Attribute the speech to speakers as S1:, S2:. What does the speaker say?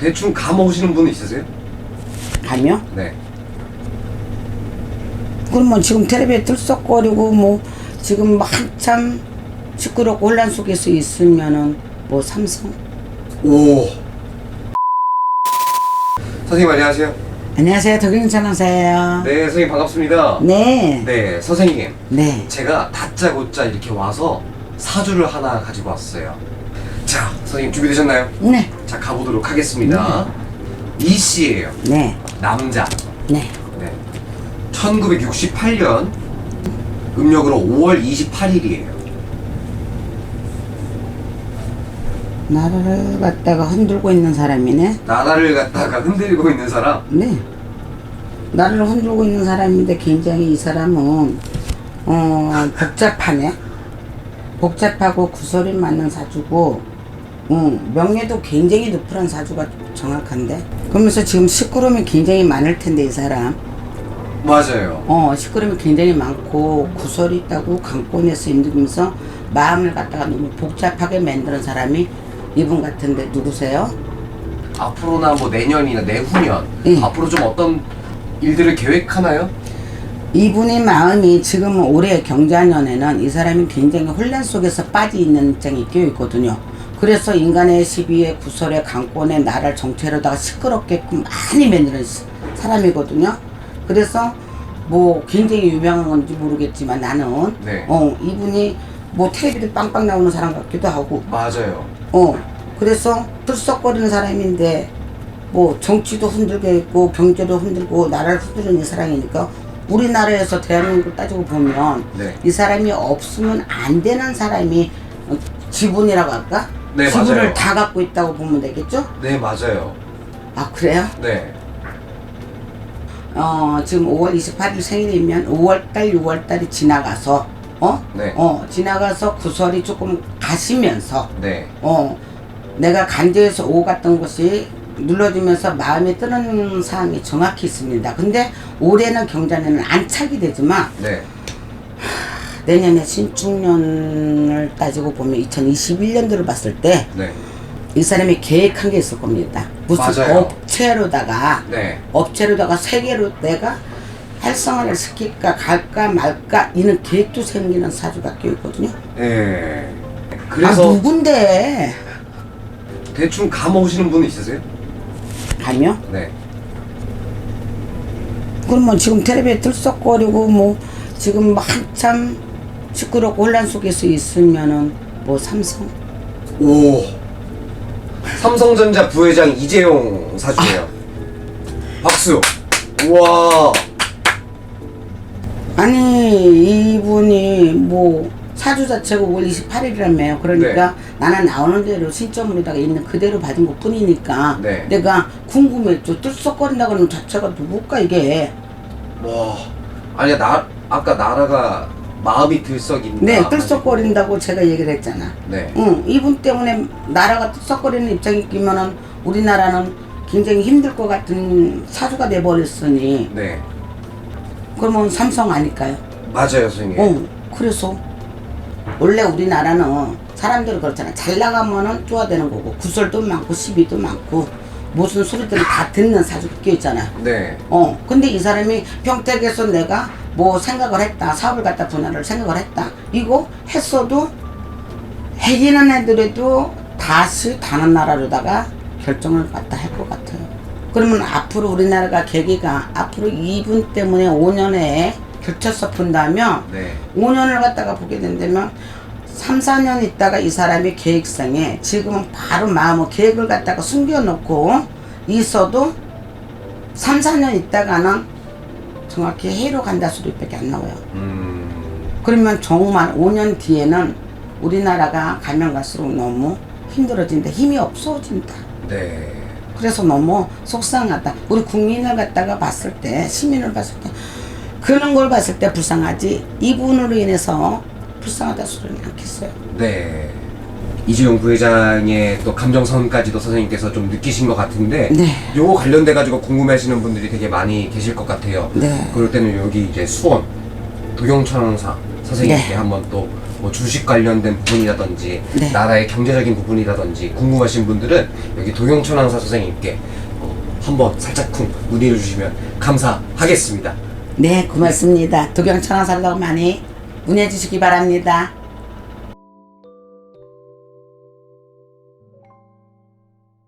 S1: 대충 감 오시는 분 있으세요?
S2: 가면
S1: 네.
S2: 그러면 지금 텔레비에 들썩거리고 뭐 지금 한참 시끄럽고 혼란 속에서 있으면은 뭐 삼성
S1: 오. 선생님 안녕하세요.
S2: 안녕하세요 덕영찬 원사예요
S1: 네, 선생님 반갑습니다.
S2: 네.
S1: 네, 선생님.
S2: 네.
S1: 제가 다짜고짜 이렇게 와서 사주를 하나 가지고 왔어요. 자, 선생님 준비되셨나요?
S2: 네.
S1: 자, 가보도록 하겠습니다. 이 씨예요.
S2: 네.
S1: 남자.
S2: 네.
S1: 네. 1968년 음력으로 5월 28일이에요.
S2: 나라를 갖다가 흔들고 있는 사람이네
S1: 나라를 갖다가 흔들고 있는 사람.
S2: 네. 나를 흔들고 있는 사람인데 굉장히 이 사람은 어 복잡하네. 복잡하고 구설이 맞는 사주고, 응, 명예도 굉장히 높은 사주가 정확한데. 그러면서 지금 시끄러움이 굉장히 많을 텐데 이 사람.
S1: 맞아요.
S2: 어 시끄러움이 굉장히 많고 구설이 있다고 강권에서 힘들면서 마음을 갖다가 너무 복잡하게 만드는 사람이 이분 같은데 누구세요?
S1: 앞으로나 뭐 내년이나 내후년
S2: 예.
S1: 앞으로 좀 어떤 일들을 계획하나요?
S2: 이분의 마음이 지금 올해 경자년에는 이 사람이 굉장히 혼란 속에서 빠져 있는 입장이 끼어 있거든요. 그래서 인간의 시비에 구설에 강권에 나를 정체로다가 시끄럽게끔 많이 만드는 시- 사람이거든요. 그래서 뭐 굉장히 유명한 건지 모르겠지만 나는
S1: 네.
S2: 어 이분이 뭐 텔레비도 빵빵 나오는 사람 같기도 하고
S1: 맞아요.
S2: 어 그래서 들썩거리는 사람인데 뭐 정치도 흔들게 있고 경제도 흔들고 나라를 흔드는 이 사람이니까 우리나라에서 대한민국을 따지고 보면
S1: 네.
S2: 이 사람이 없으면 안 되는 사람이 어, 지분이라고 할까?
S1: 네,
S2: 지분을
S1: 맞아요.
S2: 다 갖고 있다고 보면 되겠죠?
S1: 네, 맞아요.
S2: 아 그래요?
S1: 네.
S2: 어 지금 5월 28일 생일이면 5월달 6월달이 지나가서 어?
S1: 네.
S2: 어 지나가서 구설이 조금 가시면서
S1: 네.
S2: 어, 내가 간제에서 오고 갔던 것이 눌러주면서 마음에 뜨는 사항이 정확히 있습니다. 근데 올해는 경자년은 안착이 되지만
S1: 네.
S2: 내년에 신축년을 따지고 보면 2021년도를 봤을 때이
S1: 네.
S2: 사람이 계획한 게 있을 겁니다. 무슨
S1: 맞아요.
S2: 업체로다가
S1: 네.
S2: 업체로다가 세계로 내가 활성화를 시킬까 갈까 말까 이는 계획도 생기는 사주가 껴있거든요.
S1: 네.
S2: 아
S1: 그래서
S2: 누군데
S1: 대충 감 오시는 분 있으세요?
S2: 가면
S1: 네.
S2: 그러면 지금 텔레비에 들썩거리고 뭐 지금 한참 시끄럽고 혼란 속에서 있으면은 뭐 삼성
S1: 오. 삼성전자 부회장 이재용 사주예요. 박수. 우와.
S2: 아니 이분이 뭐 사주 자체가 5월 28일이라며요 그러니까 나는 나오는 대로 신점으로다가 있는 그대로 받은 것 뿐이니까
S1: 네.
S2: 내가 궁금했죠 들썩거린다 그러는 자체가 누굴까 이게
S1: 와. 아니야, 나 아까 나라가 마음이 들썩인다.
S2: 네 들썩거린다고 제가 얘기를 했잖아
S1: 네.
S2: 응, 이분 때문에 나라가 들썩거리는 입장이 끼면은 우리나라는 굉장히 힘들 것 같은 사주가 돼버렸으니
S1: 네.
S2: 그러면 삼성 아닐까요?
S1: 맞아요, 선생님.
S2: 어, 그래서 원래 우리나라는 사람들이 그렇잖아요. 잘 나가면은 쪼아대는 거고 구설도 많고 시비도 많고 무슨 소리들을 다 듣는 사주가 껴있잖아요.
S1: 네.
S2: 어, 근데 이 사람이 평택에서 내가 뭐 생각을 했다, 사업을 갖다 분야를 생각을 했다. 이거 했어도 해기는 애들에도 다시 다른 나라로다가 결정을 갖다 할 것 같아요. 그러면 앞으로 우리나라가 계기가 앞으로 이분 때문에 5년에 겹쳐서 본다면
S1: 네.
S2: 5년을 갖다가 보게 된다면 3, 4년 있다가 이 사람이 계획상에 지금은 바로 마음을 계획을 갖다가 숨겨놓고 있어도 3, 4년 있다가는 정확히 해로 간다 소리밖에 안 나와요.
S1: 음.
S2: 그러면 정말 5년 뒤에는 우리나라가 가면 갈수록 너무 힘들어진다. 힘이 없어진다.
S1: 네.
S2: 그래서 너무 속상하다. 우리 국민을 갖다가 봤을 때, 시민을 봤을 때, 그런 걸 봤을 때 불쌍하지. 이분으로 인해서 불쌍하다 소리는 않겠어요.
S1: 네. 이재용 부회장의 또 감정선까지도 선생님께서 좀 느끼신 것 같은데
S2: 네.
S1: 요거 관련돼 가지고 궁금해하시는 분들이 되게 많이 계실 것 같아요.
S2: 네.
S1: 그럴 때는 여기 이제 수원 도경천사 선생님께
S2: 네.
S1: 한번 또 뭐 주식 관련된 부분이라든지
S2: 네.
S1: 나라의 경제적인 부분이라든지 궁금하신 분들은 여기 도경천 항사 선생님께 어, 한번 살짝쿵 문의해 주시면 감사하겠습니다.
S2: 네, 고맙습니다. 도경천왕 살라고 많이 문의해 주시기 바랍니다.